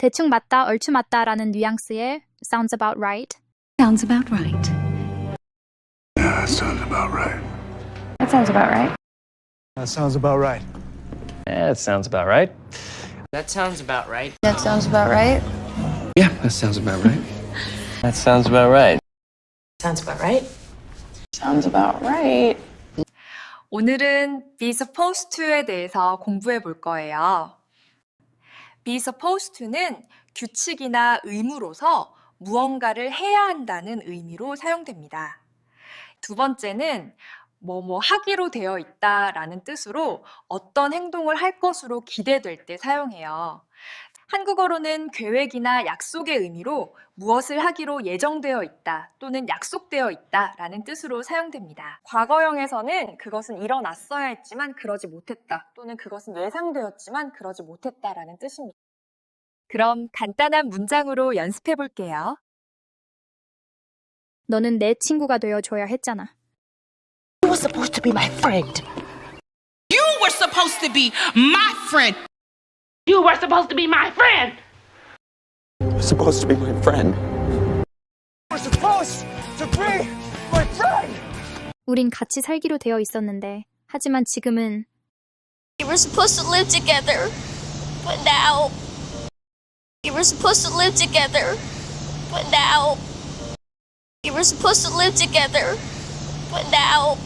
대충 맞다, 얼추 맞다라는 뉘앙스의 sounds about right. Sounds about right. Yeah, that sounds about right. That sounds about right. That sounds about right. Yeah, it sounds about right. That sounds about right. That sounds about right. Yeah, that sounds about right. That sounds about right. Sounds about right. Sounds about right. 오늘은 be supposed to에 대해서 공부해 볼 거예요. Be supposed to는 규칙이나 의무로서 무언가를 해야 한다는 의미로 사용됩니다. 두 번째는 뭐뭐 하기로 되어 있다라는 뜻으로 어떤 행동을 할 것으로 기대될 때 사용해요. 한국어로는 계획이나 약속의 의미로 무엇을 하기로 예정되어 있다 또는 약속되어 있다 라는 뜻으로 사용됩니다. 과거형에서는 그것은 일어났어야 했지만 그러지 못했다 또는 그것은 예상되었지만 그러지 못했다 라는 뜻입니다. 그럼 간단한 문장으로 연습해 볼게요. 너는 내 친구가 되어 줘야 했잖아. You were supposed to be my friend. You were supposed to be my friend. You were supposed to be my friend. You're supposed to be my friend. We're supposed to be my friend! 우린 같이 살기로 되어 있었는데, 하지만 지금은 You were supposed to live together, but now. You were supposed to live together, but now. You were supposed to live together, but now.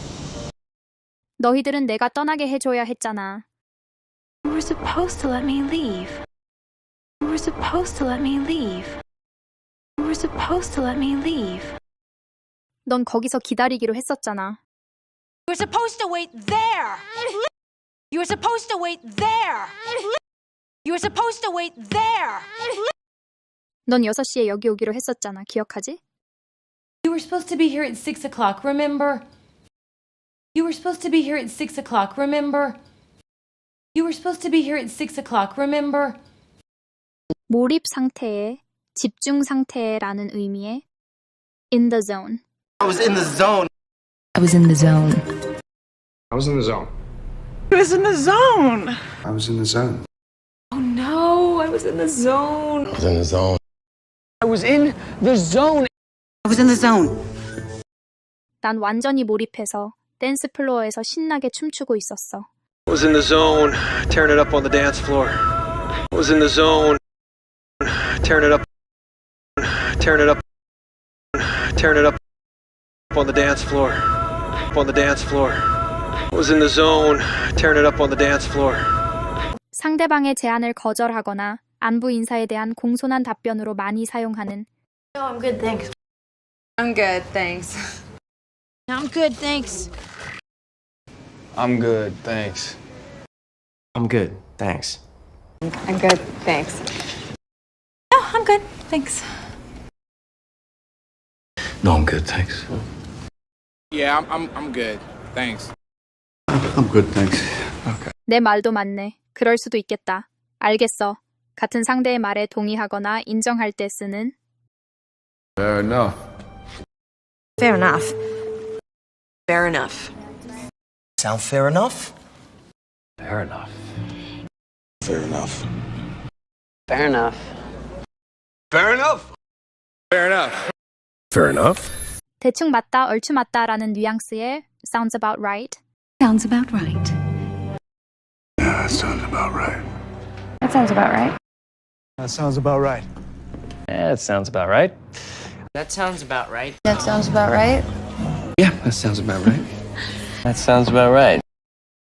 너희들은 내가 떠나게 해줘야 했잖아. You were supposed to let me leave. You were supposed to let me leave. You were supposed to let me leave. 넌 거기서 기다리기로 했었잖아. You were supposed to wait there. You were supposed to wait there. You were supposed to wait there. 넌 6시에 여기 오기로 했었잖아. 기억하지? You were supposed to be here at 6 o'clock, remember? You were supposed to be here at 6 o'clock, remember? You were supposed to be here at 6 o'clock, remember? 몰입 상태에, 집중 상태라는 의미의 in the zone. I was in the zone. I was in the zone. I was in the zone. He was in the zone. I was in the zone. Oh no, I was in the zone. I was in the zone. I was in the zone. I was in the zone. 난 완전히 몰입해서 댄스 플로어에서 신나게 춤추고 있었어. Was in the zone, tearing it up on the dance floor. Was in the zone, tearing it up, tearing it up, tearing it up on the dance floor. On the dance floor. Was in the zone, tearing it up on the dance floor. 상대방의 제안을 거절하거나 안부 인사에 대한 공손한 답변으로 많이 사용하는 No, I'm good, thanks. I'm good, thanks. I'm good, thanks. I'm good, thanks. I'm good. Thanks. I'm good, thanks. No, I'm good, thanks. No, I'm good, thanks. Yeah, I'm, I'm, I'm good. Thanks. I'm good, thanks. Okay. 내 말도 맞네. 그럴 수도 있겠다. 알겠어. 같은 상대의 말에 동의하거나 인정할 때 쓰는 Fair enough. Fair enough. Fair enough. Sound fair enough? Fair enough. Fair enough. Fair enough. Fair enough. Fair enough. Fair enough. 대충 맞다, 얼추 맞다라는 뉘앙스의 sounds about right. Sounds about right. Yeah, that sounds about right. That sounds about right. That sounds about right. Yeah, it sounds about right. That sounds about right. That sounds about right. Yeah, that sounds about right. That sounds about right.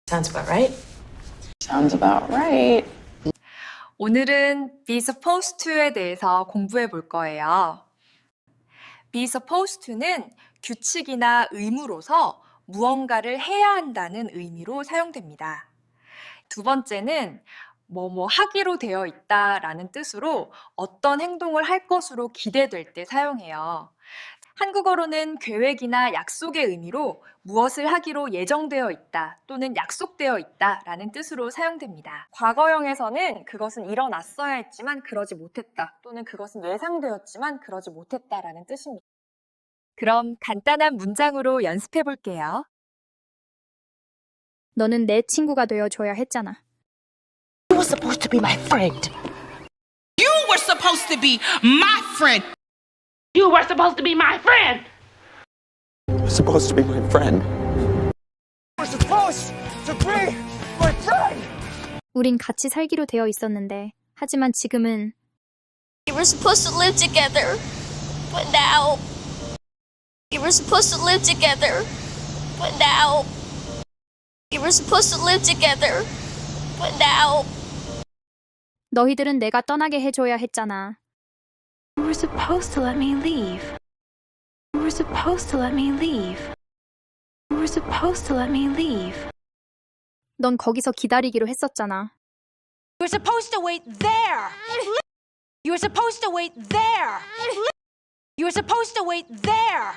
Sounds about right. Sounds about right. 오늘은 be supposed to에 대해서 공부해 볼 거예요. be supposed to는 규칙이나 의무로서 무언가를 해야 한다는 의미로 사용됩니다. 두 번째는 뭐뭐 하기로 되어 있다라는 뜻으로 어떤 행동을 할 것으로 기대될 때 사용해요. 한국어로는 계획이나 약속의 의미로 무엇을 하기로 예정되어 있다 또는 약속되어 있다 라는 뜻으로 사용됩니다. 과거형에서는 그것은 일어났어야 했지만 그러지 못했다 또는 그것은 예상되었지만 그러지 못했다 라는 뜻입니다. 그럼 간단한 문장으로 연습해 볼게요. 너는 내 친구가 되어줘야 했잖아. You were supposed to be my friend. You were supposed to be my friend. You were supposed to be my friend. supposed to be my friend. We're supposed to be my friend. 우린 같이 살기로 되어 있었는데, 하지만 지금은 You were supposed to live together. But now. You were supposed to live together. But now. You were supposed to live together. But now. 너희들은 내가 떠나게 해줘야 했잖아. You were supposed to let me leave. You were supposed to let me leave. You were supposed to let me leave. 넌 거기서 기다리기로 했었잖아. You were supposed to wait there. You were supposed to wait there. You were supposed to wait there.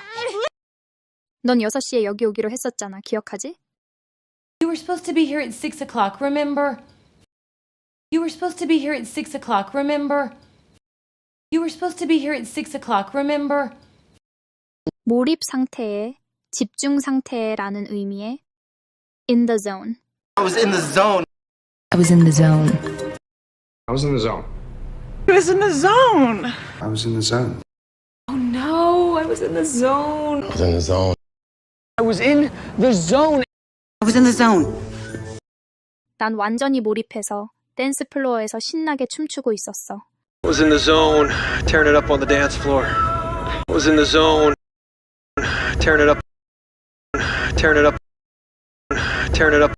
넌 6시에 여기 오기로 했었잖아. 기억하지? You were supposed to be here at 6 o'clock, remember? You were supposed to be here at 6 o'clock, remember? You were supposed to be here at 6 o'clock, remember? 몰입 상태에, 집중 상태라는 의미의 in the zone. I was in the zone. I was in the zone. I was in the zone. I was in the zone. I was in the zone. Oh no, I was in the zone. I was in the zone. I was in the zone. I was in the zone. 난 완전히 몰입해서 댄스 플로어에서 신나게 춤추고 있었어. Was in the zone, tearing it up on the dance floor. Was in the zone, tearing it up, tearing it up, tearing it up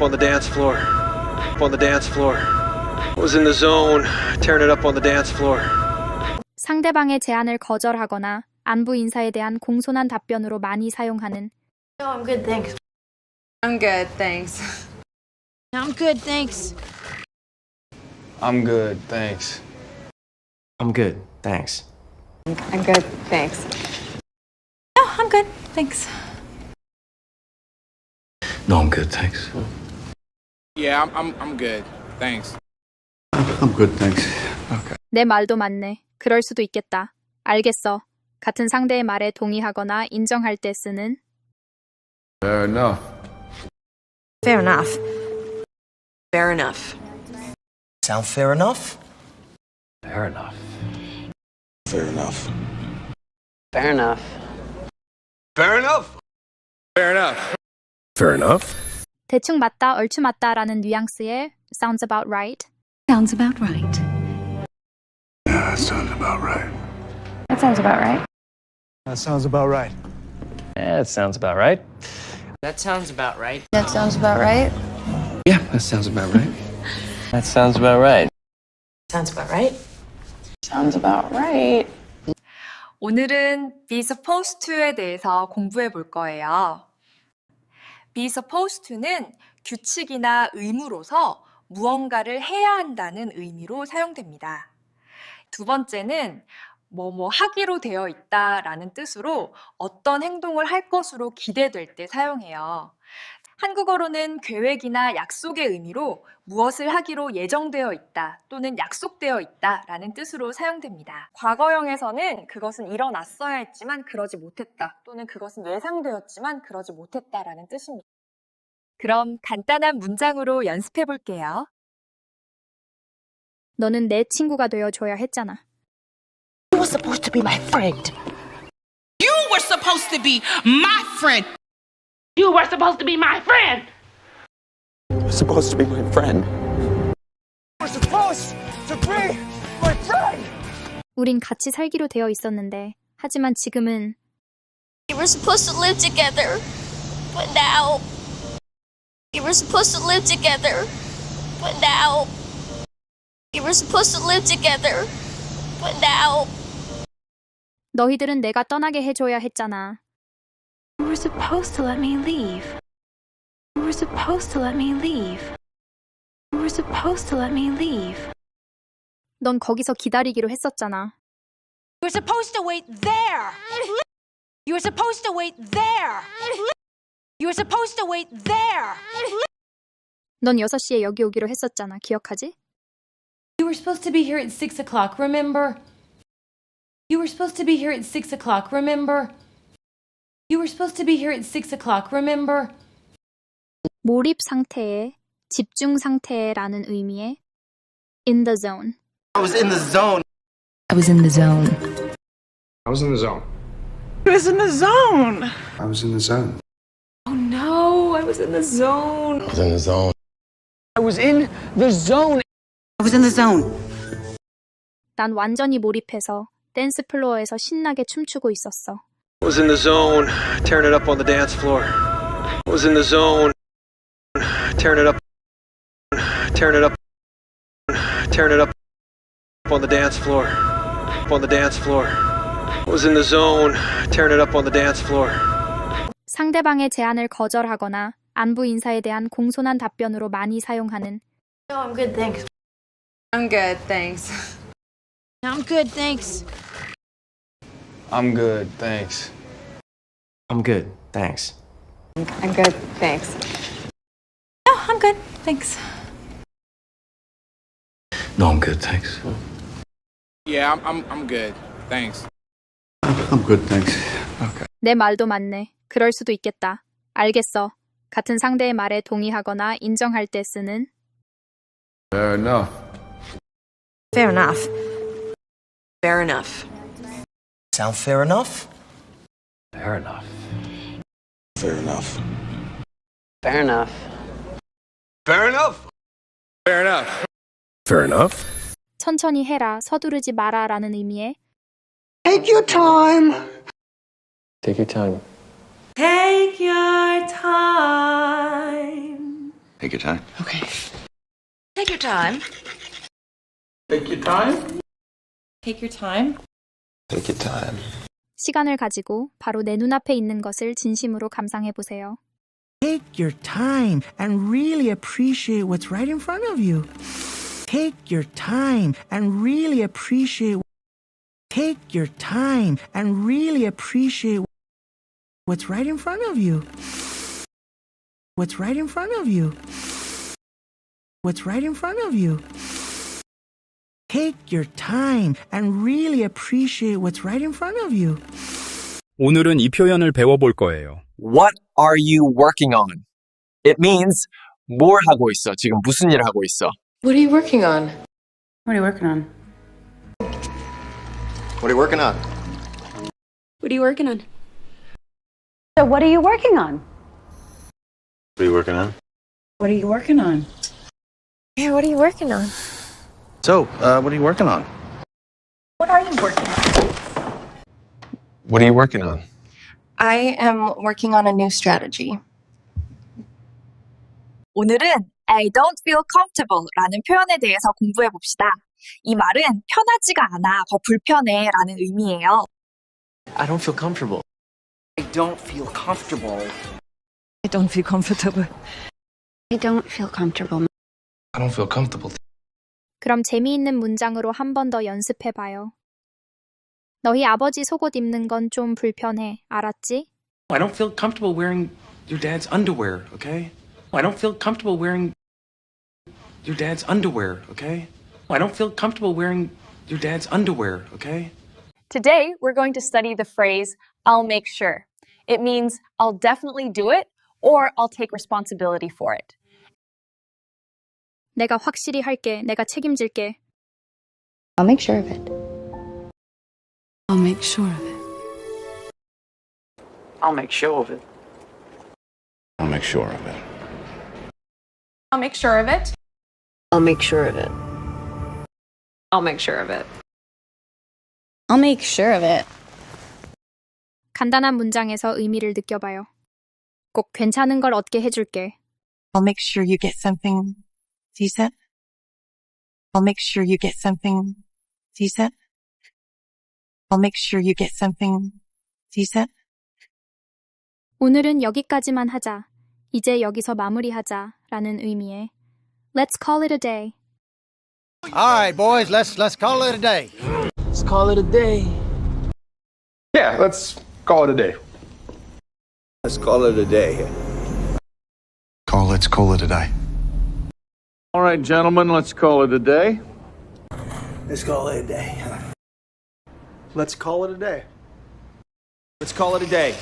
on the dance floor. On the dance floor. Was in the zone, tearing it up on the dance floor. 상대방의 제안을 거절하거나 안부 인사에 대한 공손한 답변으로 많이 사용하는 No, I'm good, thanks. I'm good, thanks. I'm good, thanks. I'm good, thanks. I'm good, thanks. I'm good, thanks. No, I'm good, thanks. No, I'm good, thanks. Yeah, I'm, I'm, I'm good. Thanks. I'm good, thanks. Okay. 내 말도 맞네. 그럴 수도 있겠다. 알겠어. 같은 상대의 말에 동의하거나 인정할 때 쓰는 Fair enough. Fair enough. Fair enough. Sound fair enough? Fair enough. Fair enough. Fair enough. Fair enough. Fair enough. Fair enough. 대충 맞다, 얼추 맞다라는 뉘앙스의 sounds about right. Sounds about right. Yeah, that sounds about right. That sounds about right. That sounds about right. Yeah, it sounds about right. That sounds about right. That sounds about right. Yeah, that sounds about right. That sounds about right. Sounds about right. Sounds about right. 오늘은 be supposed to에 대해서 공부해 볼 거예요. be supposed to는 규칙이나 의무로서 무언가를 해야 한다는 의미로 사용됩니다. 두 번째는 뭐뭐 하기로 되어 있다라는 뜻으로 어떤 행동을 할 것으로 기대될 때 사용해요. 한국어로는 계획이나 약속의 의미로 무엇을 하기로 예정되어 있다 또는 약속되어 있다 라는 뜻으로 사용됩니다. 과거형에서는 그것은 일어났어야 했지만 그러지 못했다 또는 그것은 예상되었지만 그러지 못했다 라는 뜻입니다. 그럼 간단한 문장으로 연습해 볼게요. 너는 내 친구가 되어줘야 했잖아. You were supposed to be my friend. You were supposed to be my friend. You were supposed to be my friend. supposed to be my friend. We're supposed to be my friend. 우린 같이 살기로 되어 있었는데, 하지만 지금은 You were supposed to live together. But now. You were supposed to live together. But now. You were supposed to live together. But now. 너희들은 내가 떠나게 해줘야 했잖아. You were supposed to let me leave. You were supposed to let me leave. You were supposed to let me leave. 넌 거기서 기다리기로 했었잖아. You were supposed to wait there. You were supposed to wait there. You were supposed to wait there. 넌 6시에 여기 오기로 했었잖아. 기억하지? You were supposed to be here at 6 o'clock, remember? You were supposed to be here at 6 o'clock, remember? Were supposed to be here at 6 o'clock, remember? 몰입 상태에, 집중 상태라는 의미의 in the zone. I was in the zone. I was in the zone. I was in the zone. I was in the zone. I was in the zone. Oh no, I was in the zone. I was in the zone. I was in the zone. I was in the zone. 난 완전히 몰입해서 댄스 플로어에서 신나게 춤추고 있었어. Was in the zone, tearing it up on the dance floor. Was in the zone, tearing it up, tearing it up, tearing it up on the dance floor. On the dance floor. Was in the zone, tearing it up on the dance floor. 상대방의 제안을 거절하거나 안부 인사에 대한 공손한 답변으로 많이 사용하는 No, I'm good, thanks. I'm good, thanks. I'm good, thanks. I'm good, thanks. I'm good, thanks. I'm good, thanks. No, I'm good, thanks. No, I'm good, thanks. Yeah, I'm, I'm, I'm good. Thanks. I'm good, thanks. 내 말도 맞네. 그럴 수도 있겠다. 알겠어. 같은 상대의 말에 동의하거나 인정할 때 쓰는 Fair enough. Fair enough. Fair enough. Sound fair enough? Fair enough. Fair enough. Fair enough. Fair enough. Fair enough. Fair enough. 천천히 해라, 서두르지 마라 라는 의미의 Take your time. Take your time. Take your time. Take your time. Take your time. Take your time. Take your time. Take your time. 시간을 가지고 바로 내 눈앞에 있는 것을 진심으로 감상해 보세요. Take your time and really appreciate what's right in front of you. Take your time and really appreciate Take your time and really appreciate what's right in front of you. What's right in front of you. What's right in front of you. Take your time and really appreciate what's right in front of you. 오늘은 이 표현을 배워볼 거예요. What are you working on? It means 뭘 하고 있어? 지금 무슨 일을 하고 있어? What are you working on? What are you working on? What are you working on? What are you working on? So, what are you working on? What are you working on? What are you working on? Yeah, what are you working on? So, uh, what are you working on? What are you working on? What are you working on? I am working on a new strategy. 오늘은 I don't feel comfortable 라는 표현에 대해서 공부해 봅시다. 이 말은 편하지가 않아, 더 불편해 라는 의미예요. I don't feel comfortable. I don't feel comfortable. I don't feel comfortable. I don't feel comfortable. I don't feel comfortable. 그럼 재미있는 문장으로 한 번 더 연습해 봐요. 너희 아버지 속옷 입는 건 좀 불편해. 알았지? I don't feel comfortable wearing your dad's underwear, okay? I don't feel comfortable wearing your dad's underwear, okay? I don't feel comfortable wearing your dad's underwear, okay? Today, we're going to study the phrase, I'll make sure. It means I'll definitely do it or I'll take responsibility for it. 내가 확실히 할게. 내가 책임질게. I'll make sure of it. I'll make sure of it. I'll make sure of it. I'll make sure of it. I'll make sure of it. I'll make sure of it. I'll make sure of it. I'll make sure of it. 간단한 문장에서 의미를 느껴봐요. 꼭 괜찮은 걸 얻게 해줄게. I'll make sure you get something decent. I'll make sure you get something decent. I'll make sure you get something decent. 오늘은 여기까지만 하자. 이제 여기서 마무리하자. 라는 의미의 Let's call it a day. All right, boys, let's let's call it a day. Let's call it a day. Yeah, let's call it a day. Let's call it a day. Call, let's call it a day. All right, gentlemen, let's call it a day. Let's call it a day. Let's call it a day. Let's call it a day.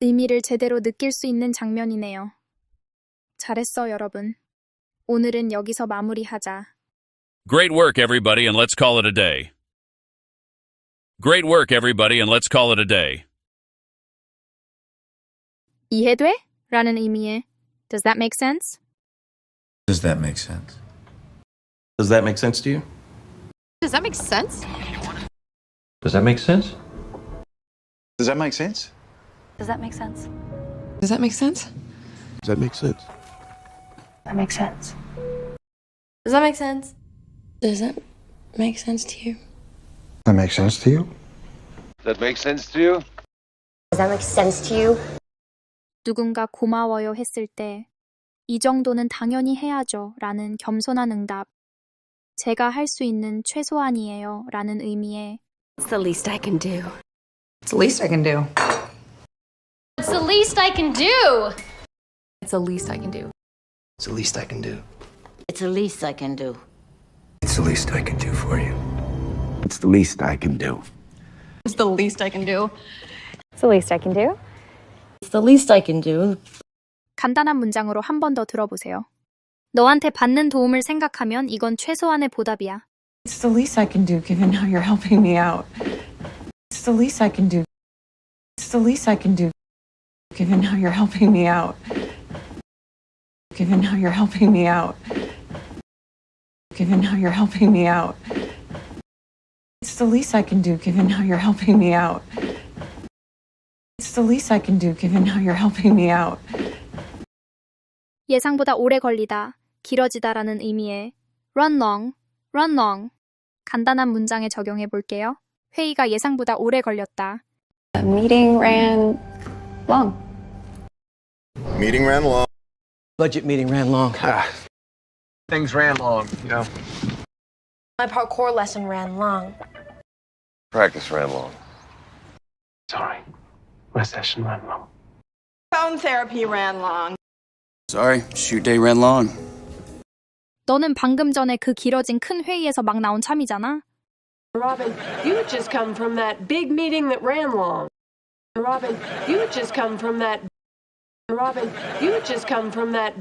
의미를 제대로 느낄 수 있는 장면이네요. 잘했어, 여러분. 오늘은 여기서 마무리하자. Great work, everybody, and let's call it a day. Great work, everybody, and let's call it a day. 이해돼? 라는 의미의 Does that make sense? Does that make sense? Does that make sense to you? Does that make sense? Does that make sense? Does that make sense? Does that make sense? Does that make sense? Does that make sense? That makes sense. Does that make sense? Does that make sense to you? That makes sense to you? That makes sense to you? Does that make sense to you? 누군가 고마워요 했을 때 이 정도는 당연히 해야죠 라는 겸손한 응답. 제가 할 수 있는 최소한이에요 라는 의미의 It's the least I can do. It's the least I can do. It's the least I can do. It's the least I can do. It's the least I can do. It's the least I can do. It's the least I can do for you. It's the least I can do. It's the least I can do. It's the least I can do. It's the least I can do. 간단한 문장으로 한 번 더 들어보세요. 너한테 받는 도움을 생각하면 이건 최소한의 보답이야. It's the least I can do given how you're helping me out. It's the least I can do. It's the least I can do given how you're helping me out. Given how you're helping me out. Given how you're helping me out. It's the least I can do given how you're helping me out. It's the least I can do given how you're helping me out. 예상보다 오래 걸리다, 길어지다라는 의미의 run long, run long. 간단한 문장에 적용해 볼게요. 회의가 예상보다 오래 걸렸다. The meeting ran long. Meeting ran long. Budget meeting ran long. Things ran long, you know. My parkour lesson ran long. Practice ran long. Sorry. My session ran long. Phone therapy ran long. Sorry, shoot day ran long. 너는 방금 전에 그 길어진 큰 회의에서 막 나온 참이잖아. Robin, you just come from that big meeting that ran long. Robin, you just come from that. Robin, you just come from that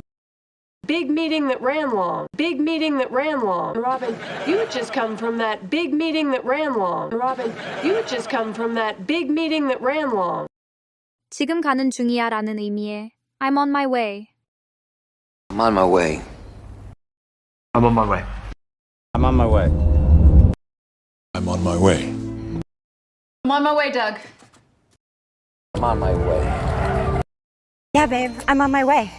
big meeting that ran long. Big meeting that ran long. Robin, you just come from that big meeting that ran long. Robin, you just come from that big meeting that ran long. 지금 가는 중이야 라는 의미의 I'm on my way. I'm on my way. I'm on my way. I'm on my way. I'm on my way. I'm on my way, Doug. I'm on my way. Yeah, babe, I'm on my way.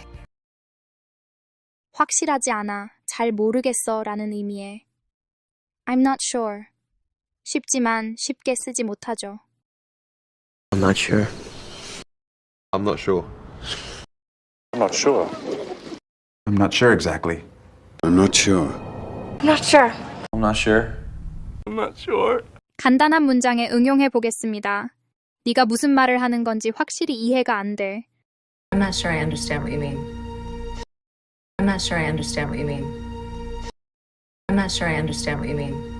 확실하지 않아, 잘 모르겠어 라는 의미의 I'm not sure. 쉽지만 쉽게 쓰지 못하죠. I'm not sure. I'm not sure. I'm not sure. I'm not sure exactly. I'm not sure. Not sure. I'm not sure. I'm not sure. 간단한 문장에 응용해 보겠습니다. 네가 무슨 말을 하는 건지 확실히 이해가 안 돼. I'm not sure I understand what you mean. I'm not sure I understand what you mean. I'm not sure I understand what you mean.